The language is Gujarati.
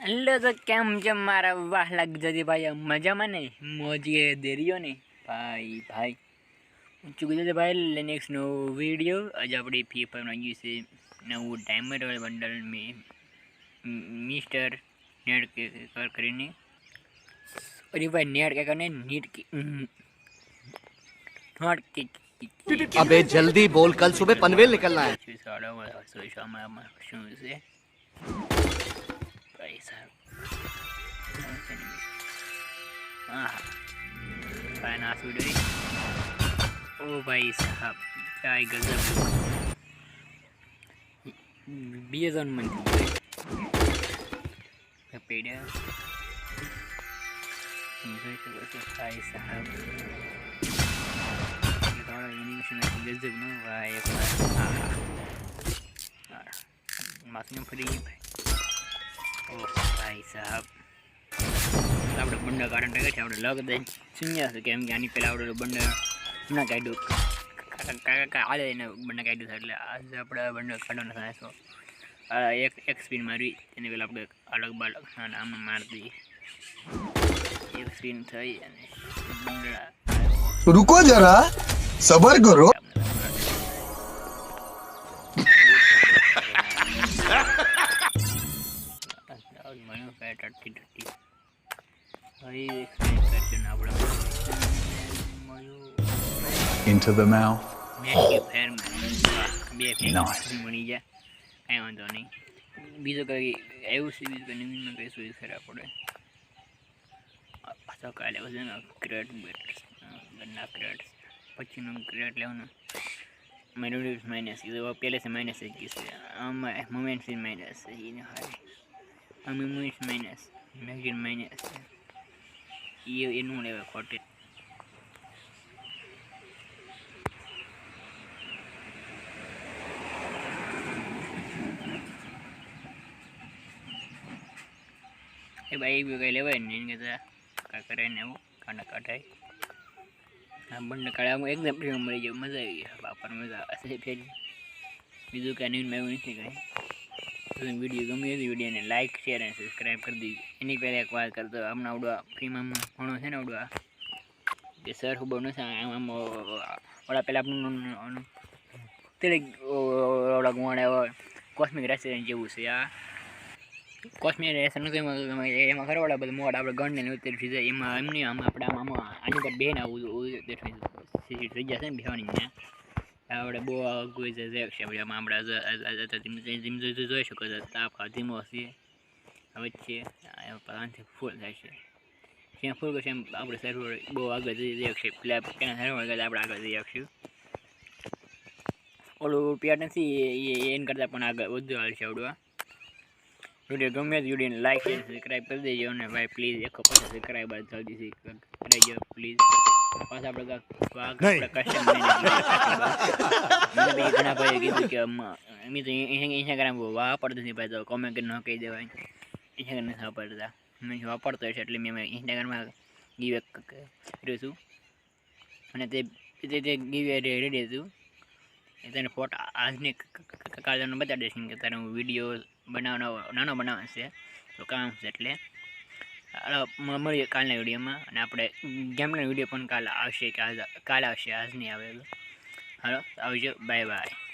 એટલે તો કેમ છે મારા વાહલા ગુજરાતી ભાઈ મજામાં ને મોજીએ દેરીઓ ને ભાઈ ભાઈ ઊંચું ગુજરાતી ભાઈ લઈને એક નવો વિડીયો આજે આપણે ફી ફાઈવ નાખ્યું છે નવું ડાયમંડ વાળું બંડલ મેં મિસ્ટર નેટ કર કરીને અરે ભાઈ નેટ કે કરીને નીટ કે નોટ કે अबे जल्दी बोल कल सुबह पनवेल निकलना है શું સાડા સોશિયામાં શું છે હા ભાઈ ના વીડિયો ઓ ભાઈ સાહેબ, કાંઈ ગજબ. બે ઝોન મને પેડ્યા. જોઈ શકો છો ભાઈ સાહેબ. એનિમેશન ગજબનું. ભાઈ માથું ફરી ભાઈ. ઓહ ભાઈ સાહેબ આપણે બંને કારણ ટકે છે આપણે લગ દઈ શૂન્ય છે કેમ કે આની પહેલાં આપણે બંને ના કાઢ્યું કાકા આજે એને બંને કાઢ્યું છે એટલે આજે આપણે બંને કાઢો થાય નાખો એક એક સ્પિન મારવી એની પહેલાં આપણે અલગ બાલક આમ માર દઈએ એક સ્પિન થઈ અને રૂકો જરા સબર કરો અટકી ટકી હવે એક્સપ્લેન આપણે. મળ્યું into the mouth. બે Nice. મળી જાય. કાંઈ વાંધો નહીં. બીજું કંઈ એવું છે બીજું કંઈ નવીનમાં કઈ શું ખરા પડે. પાછા કાલે બધું ને ક્રેટ બેટ ક્રેટ પછીનું ક્રેટ લેવાનું. માઇનસ કીધું પહેલેથી માઇનસ જ છે. આમાં મોમેન્ટ્સ માઇનસ એને હારે આમાં મોમેન્ટ્સ માઇનસ મેગઝીન માઇનસ છે. એ એનું લેવા ખોટે. એ ભાઈ બી કંઈ લેવાય ને, એને કહેતા કા કરે ને એવું કાંડા કાઢાય. આ બંને કાળામાં એકદમ મળી જાય, મજા આવી ગઈ બાપાને મજા આવે. ફેરી બીજું કાંઈ નહીં, મેં નથી કાંઈ તમને વીડિયો ગમે તો વિડીયોને લાઇક શેર અને સબસ્ક્રાઈબ કરી દીધી એની પહેલાં એક વાત કરતો હમણાં આવડવા ફ્રીમાં ઘણો છે ને આવડવા કે સર હું બનો નથી આમ ઓલા પહેલાં આપણું તેરે ઓલા કોસ્મિક રેસ્ટોરન્ટ જેવું છે આ કોસ્મિક રેસ્ટોરન્ટ એમાં એમાં ખરા ઓલા બધા મોડ આપણે ગણને ઉતરી થઈ એમાં એમની આમ આપણે આમ આની પર બેન આવું ઉતરી થઈ જશે ને બેવાની ને આપણે બહુ આગળ છે છે આપણે આમાં આપણે જીમ જોઈ શકો છો તાપ ધીમો છે વચ્ચે પાંચથી ફૂલ થાય છે જ્યાં ફૂલ કરશે એમ આપણે સર્વર બહુ આગળ જઈ શકીએ પેલા પેલા સર્વર કરતાં આપણે આગળ જઈ શકીશું ઓલું પેટ નથી એ એન કરતાં પણ આગળ વધુ હાલશે આવડવા વીડિયો ગમે તો વિડીયોને લાઈક અને સબસ્ક્રાઈબ કરી દેજો અને ભાઈ પ્લીઝ એકસો પચાસ સબસ્ક્રાઈબર જલ્દીથી કરી દેજો પ્લીઝ પાછા આપણે કાંઈક વાઘ આપણે કસ્ટમ મને પછી ઘણા ભાઈએ કીધું કે અમ તો ઇન્સ્ટાગ્રામ વાપરતું નથી ભાઈ તો કોમેન્ટ ન કહી દેવાય ઇન્સ્ટાગ્રામ નથી વાપરતા મેં વાપરતો હશે એટલે મેં ઇન્સ્ટાગ્રામમાં ગીવ કર્યું છું અને તે તે ગીવ રેડી હતું એ ફોટા આજની કાલે તને બતાવી દઈશ કે તારે હું વીડિયો બનાવવાનો નાનો બનાવવાનો છે તો કામ છે એટલે મળીએ કાલના વિડીયોમાં. અને આપણે ગેમના વીડિયો પણ કાલે આવશે, કે આજ, કાલે આવશે આજ નહીં આવે હાલો, આવજો, બાય બાય.